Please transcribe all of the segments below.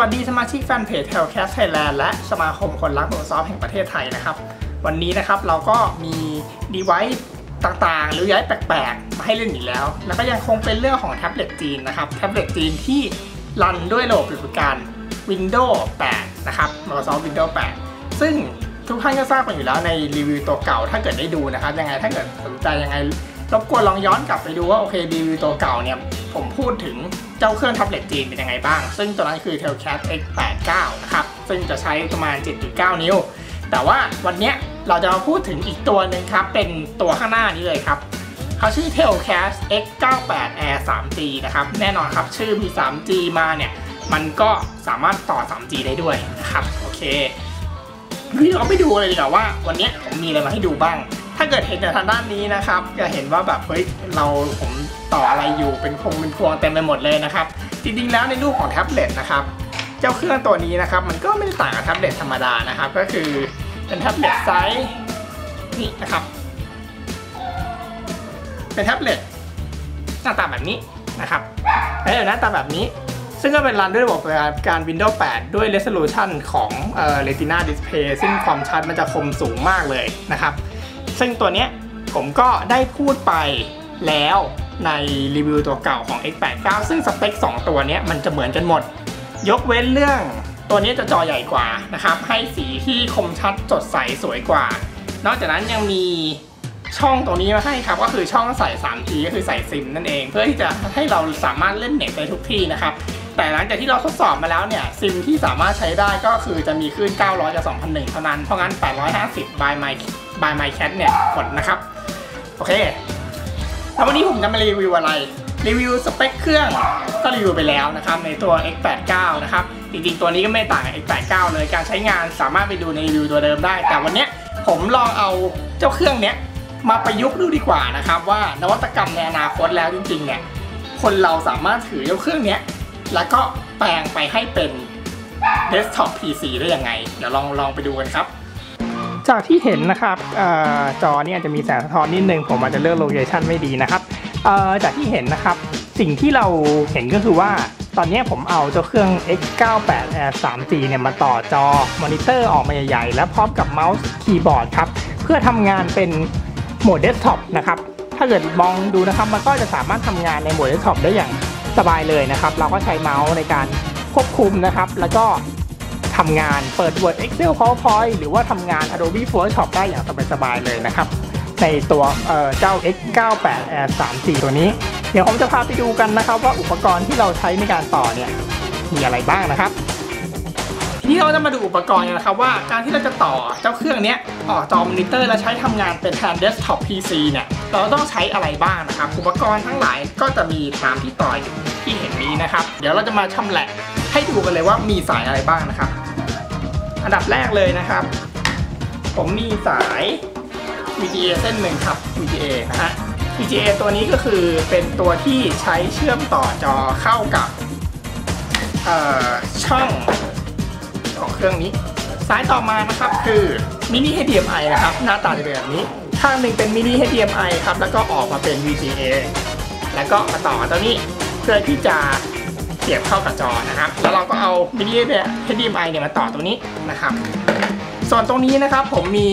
วัสดีสมาชิกแฟนเพจ h e l l c a s t Thailand และสมาคมคนรัก Microsoft แห่งประเทศไทยนะครับ วันนี้นะครับเราก็มีดีไว c ์ต่างๆ หรือย้ายแปลกๆ มาให้เล่นอีกแล้ว แล้วก็ยังคงเป็นเรื่องของแท็บเล็ตจีนนะครับแท็บเล็ตจีนที่รันด้วยระบบปฏิบัติการ Windows 8 นะครับ Microsoft Windows 8 ซึ่งทุกท่านก็ทราบกันอยู่แล้วในรีวิวตัวเก่าถ้าเกิดได้ดูนะครับ ยังไงถ้าเกิดสนใจยังไงรบกวนลองย้อนกลับไปดูว่าโอเครีวิวตัวเก่าเนี่ยผมพูดถึง เจ้าเครื่องแท็บเล็ตจีนเป็นยังไงบ้าง ซึ่งตัวนั้นคือ Telcat X89 นะครับ ซึ่งจะใช้ประมาณ 7.9 นิ้ว แต่ว่าวันนี้เราจะมาพูดถึงอีกตัวหนึ่งครับ เป็นตัวข้างหน้านี้เลยครับเขาชื่อ Telcat X98 Air 3G นะครับ แน่นอนครับชื่อมี 3G มาเนี่ย มันก็สามารถต่อ 3G ได้ด้วยนะครับ โอเคคือเราไปดูเลยดีกว่าว่าวันนี้ผมมีอะไรมาให้ดูบ้าง ถ้าเกิดเห็นจากทางด้านนี้นะครับ จะเห็นว่าแบบเฮ้ยเราผมต่ออะไรอยู่เป็นพวงเป็นพวงเต็มไปหมดเลยนะครับ จริงๆแล้วในรูปของแท็บเล็ตนะครับ เจ้าเครื่องตัวนี้นะครับ มันก็ไม่ได้ต่างกับแท็บเล็ตธรรมดานะครับ ก็คือเป็นแท็บเล็ตไซส์นี่นะครับ เป็นแท็บเล็ตหน้าตาแบบนี้นะครับแล้วหน้าตาแบบนี้ ซึ่งก็เป็นรันด้วยระบบการ Windows 8 ด้วย Resolution ของเอ่อ Retina Display ซึ่งความชัดมันจะคมสูงมากเลยนะครับ ซึ่งตัวเนี้ยผมก็ได้พูดไปแล้วในรีวิวตัวเก่าของ X89 ซึ่งสเปค 2 ตัวเนี้ยมันจะเหมือนกันหมด ยกเว้นเรื่องตัวนี้จะจอใหญ่กว่านะครับ ให้สีที่คมชัดสดใสสวยกว่า นอกจากนั้นยังมีช่องตรงนี้มาให้ครับ ก็คือช่องใส่ 3G ก็คือใส่ซิมนั่นเอง เพื่อที่จะให้เราสามารถเล่นเน็ตได้ทุกที่นะครับ แต่หลังจากที่เราทดสอบมาแล้วเนี่ย ซิมที่สามารถใช้ได้ก็คือจะมีคลื่น900กับ2001เท่านั้น เพราะงั้น 850 by my by my cat เนี่ยกดนะครับ โอเคแล้ววันนี้ผมจะมารีวิวอะไร รีวิวสเปคเครื่องก็รีวิวไปแล้วนะครับในตัว X89 นะครับ จริงๆ ตัวนี้ก็ไม่ต่าง X89 เลย การใช้งานสามารถไปดูในรีวิวตัวเดิมได้ แต่วันนี้ผมลองเอาเจ้าเครื่องเนี้ยมาประยุกต์ดูดีกว่านะครับ ว่านวัตกรรมในอนาคตแล้วจริงๆเนี่ยคนเราสามารถถือเจ้าเครื่องเนี้ยแล้วก็แปลงไปให้เป็นเดสก์ท็อป PC ได้ยังไง เดี๋ยวลองลองไปดูกันครับ จากที่เห็นนะครับอจอเนี่ยจะมีแสงสะท้อนนิดนึงผมอาจจะเลือกโลเคชันไม่ดีนะครับจากที่เห็นนะครับสิ่งที่เราเห็นก็คือว่าตอนนี้ผมเอาเจ้าเครื่อง X98 Air 3G เนี่ยมาต่อจอมอนิเตอร์ออกมาใหญ่ๆ แล้วพร้อมกับเมาส์คีย์บอร์ดครับ เพื่อทำงานเป็นโหมดเดสก์ท็อปนะครับ ถ้าเกิดมองดูนะครับมันก็จะสามารถทำงานในโหมดเดสก์ท็อปได้อย่างสบายเลยนะครับ เราก็ใช้เมาส์ในการควบคุมนะครับ แล้วก็ ทำงานเปิด Word Excel PowerPoint หรือว่าทำงาน Adobe Photoshop ได้อย่างสบายๆเลยนะครับ ในตัวเจ้า X98 Air 3G ตัวนี้ เดี๋ยวผมจะพาไปดูกันนะครับว่าอุปกรณ์ที่เราใช้ในการต่อเนี่ยมีอะไรบ้างนะครับทีนี้เราจะมาดูอุปกรณ์กันนะครับว่าการที่เราจะต่อเจ้าเครื่องนี้ต่อจอมอนิเตอร์และใช้ทำงานเป็นแทนเดสก์ท็อป PC เนี่ยเราต้องใช้อะไรบ้างนะครับ อุปกรณ์ทั้งหลายก็จะมีตามที่ต่อยที่เห็นนี้นะครับ เดี๋ยวเราจะมาชำแหละให้ดูกันเลยว่ามีสายอะไรบ้างนะครับ อันดับแรกเลยนะครับ ผมมีสาย VGA เส้นหนึ่งครับ VGA นะฮะ VGA ตัวนี้ก็คือเป็นตัวที่ใช้เชื่อมต่อจอเข้ากับช่องของเครื่องนี้ สายต่อมานะครับคือมินิ HDMI นะครับ หน้าตาจะเป็นแบบนี้ ข้างหนึ่งเป็นมินิ HDMI ครับ แล้วก็ออกมาเป็น VGA แล้วก็มาต่อตัวนี้เพื่อที่จะ สียบเข้ากับจอนะครับ แล้วเราก็เอามินิ HDMI เนี่ยมาต่อตัวนี้นะครับ ส่วนตรงนี้นะครับผมมี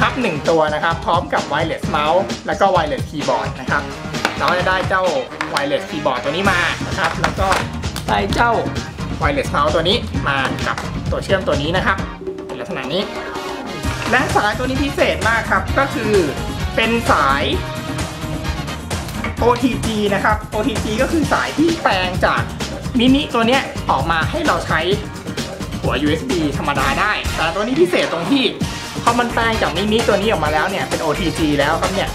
ฮับหนึ่งตัวนะครับ พร้อมกับไวเลสเมาส์แล้วก็ไวเลสคีย์บอร์ดนะครับ เราจะได้เจ้าไวเลสคีย์บอร์ดตัวนี้มานะครับ แล้วก็ได้เจ้าไวเลสเมาส์ตัวนี้มากับตัวเชื่อมตัวนี้นะครับเป็นลักษณะนี้ และสายตัวนี้พิเศษมากครับ ก็คือเป็นสาย OTG นะครับ OTG ก็คือสายที่แปลงจาก มินิตัวเนี้ยออกมาให้เราใช้หัว USB ธรรมดาได้ แต่ตัวนี้พิเศษตรงที่พอมันแปลงจากมินิตัวนี้ออกมาแล้วเนี่ยเป็น OTG แล้วครับเนี่ย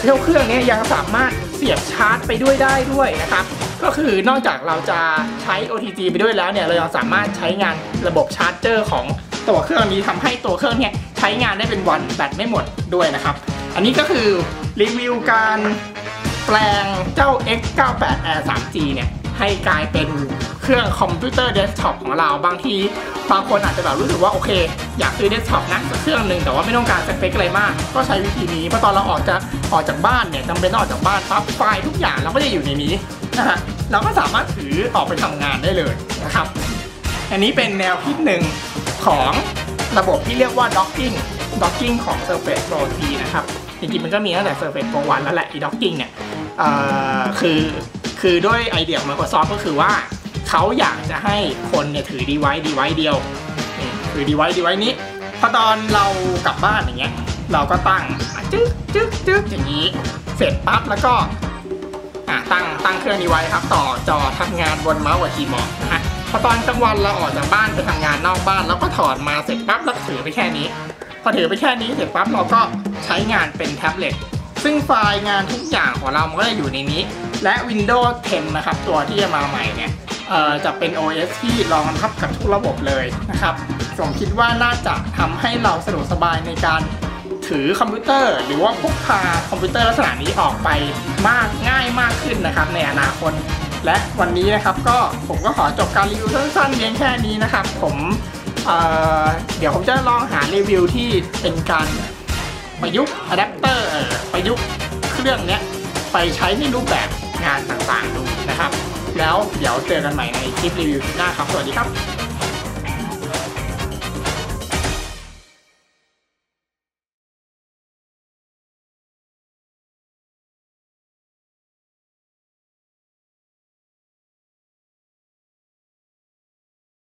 เครื่องเครื่องนี้ยังสามารถเสียบชาร์จไปด้วยได้ด้วยนะครับ ก็คือนอกจากเราจะใช้ OTG ไปด้วยแล้วเนี่ยเรายังสามารถใช้งานระบบชาร์จเจอร์ของตัวเครื่องนี้ทำให้ตัวเครื่องเนี่ยใช้งานได้เป็นวันแบตไม่หมดด้วยนะครับ อันนี้ก็คือรีวิวการแปลงเจ้า X98 Air 3G เนี่ย ให้กลายเป็นเครื่องคอมพิวเตอร์เดสก์ท็อปของเราบางทีบางคนอาจจะแบบรู้สึกว่าโอเค อยากซื้อเดสก์ท็อปนะสักเครื่องหนึ่งแต่ว่าไม่ต้องการสเปคอะไรมาก ก็ใช้วิธีนี้เพราะตอนเราออกจากออกจากบ้านเนี่ยจำเป็นต้องออกจากบ้านปั๊บไฟล์ทุกอย่างเราก็จะอยู่ในนี้นะฮะเราก็สามารถถือออกไปทำงานได้เลยนะครับ อันนี้เป็นแนวคิดหนึ่งของระบบที่เรียกว่า docking docking ของ Surface Pro 3 นะครับ จริงๆ มันก็มีตั้งแต่ Surface Pro 1 แล้วแหละอ้ docking เนี่ยคือ คือด้วยไอเดียของ Microsoft ก็คือว่า เขาอยากจะให้คนเนี่ยถือ device device เดียวถือ device device นี้พอตอนเรากลับบ้านอย่างเงี้ยเราก็ตั้งจึ๊กจึ๊กจึ๊กอย่างนี้ เสร็จปั๊บแล้วก็ตั้งตั้งเครื่องนี้ไว้ครับ ต่อจอทำงานบนเมาส์กับคีย์บอร์ดนะฮะพอตอนกลางวันเราออกจากบ้านไปทำงานนอกบ้าน แล้วก็ถอดมาเสร็จปั๊บแล้วถือไปแค่นี้ พอถือไปแค่นี้เสร็จปั๊บเราก็ใช้งานเป็นแท็บเล็ตซึ่งไฟล์งานทุกอย่างของเรามันก็จะอยู่ในนี้ และ Windows 10 นะครับ ตัวที่จะมาใหม่เนี่ยจะเป็น OS ที่รองรับกับทุกระบบเลยนะครับผมคิดว่าน่าจะทำให้เราสะดวกสบายในการถือคอมพิวเตอร์ หรือว่าพกพาคอมพิวเตอร์ลักษณะนี้ออกไปมากง่ายมากขึ้นนะครับ ในอนาคต และวันนี้นะครับก็ผมก็ขอจบการรีวิวสั้นๆเพียงแค่นี้นะครับ ผมเเดี๋ยวผมจะลองหารีวิวที่เป็นการประยุกต์อะแดปเตอร์ประยุกต์เครื่องเนี้ยไปใช้ในรูปแบบ งานต่างๆดูนะครับ แล้วเดี๋ยวเจอกันใหม่ในคลิปรีวิวหน้าครับ สวัสดีครับ